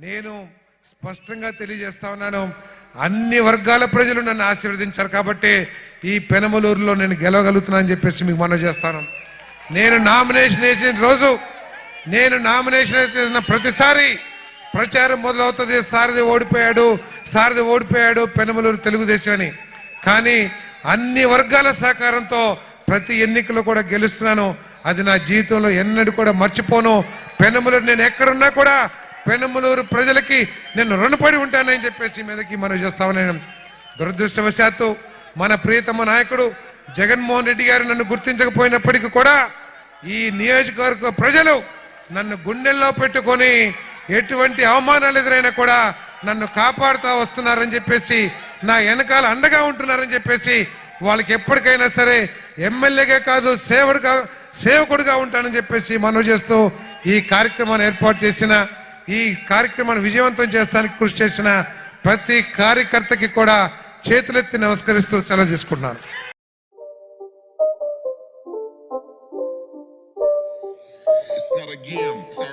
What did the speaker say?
నేను స్పష్టంగా తెలియజేస్తా ఉన్నాను. అన్ని వర్గాల ప్రజలు నన్ను ఆశీర్వదించారు కాబట్టి ఈ పెనమలూరులో నేను గెలవగలుగుతున్నానని చెప్పేసి మీకు మనవి చేస్తాను. నేను నామినేషన్ వేసిన రోజు నేను నామినేషన్ వేసిన ప్రతిసారి ప్రచారం మొదలవుతుంది. సారథి ఓడిపోయాడు సారథి ఓడిపోయాడు పెనమలూరు తెలుగుదేశం అని కానీ అన్ని వర్గాల సహకారంతో ప్రతి ఎన్నికలో కూడా గెలుస్తున్నాను. అది నా జీవితంలో ఎన్నడూ కూడా మర్చిపోను. పెనమలూరు నేను ఎక్కడున్నా కూడా పెనమలూరు ప్రజలకి నేను రుణపడి ఉంటానని చెప్పేసి మీదకి మనం చేస్తామని నేను దురదృష్టవశాత్తు మన ప్రియతమ నాయకుడు జగన్మోహన్ రెడ్డి గారు నన్ను గుర్తించకపోయినప్పటికీ కూడా ఈ నియోజకవర్గ ప్రజలు నన్ను గుండెల్లో పెట్టుకొని ఎటువంటి అవమానాలు ఎదురైనా కూడా నన్ను కాపాడుతూ వస్తున్నారని చెప్పేసి నా వెనకాల అండగా ఉంటున్నారని చెప్పేసి వాళ్ళకి ఎప్పటికైనా సరే ఎమ్మెల్యేగా కాదు సేవడుగా సేవకుడుగా ఉంటానని చెప్పేసి మనవి చేస్తూ ఈ కార్యక్రమాన్ని ఏర్పాటు చేసిన ఈ కార్యక్రమాన్ని విజయవంతం చేస్తానికి కృషి చేసిన ప్రతి కార్యకర్తకి కూడా చేతులెత్తి నమస్కరిస్తూ సెలవు తీసుకుంటున్నాను It's not a game, it's a.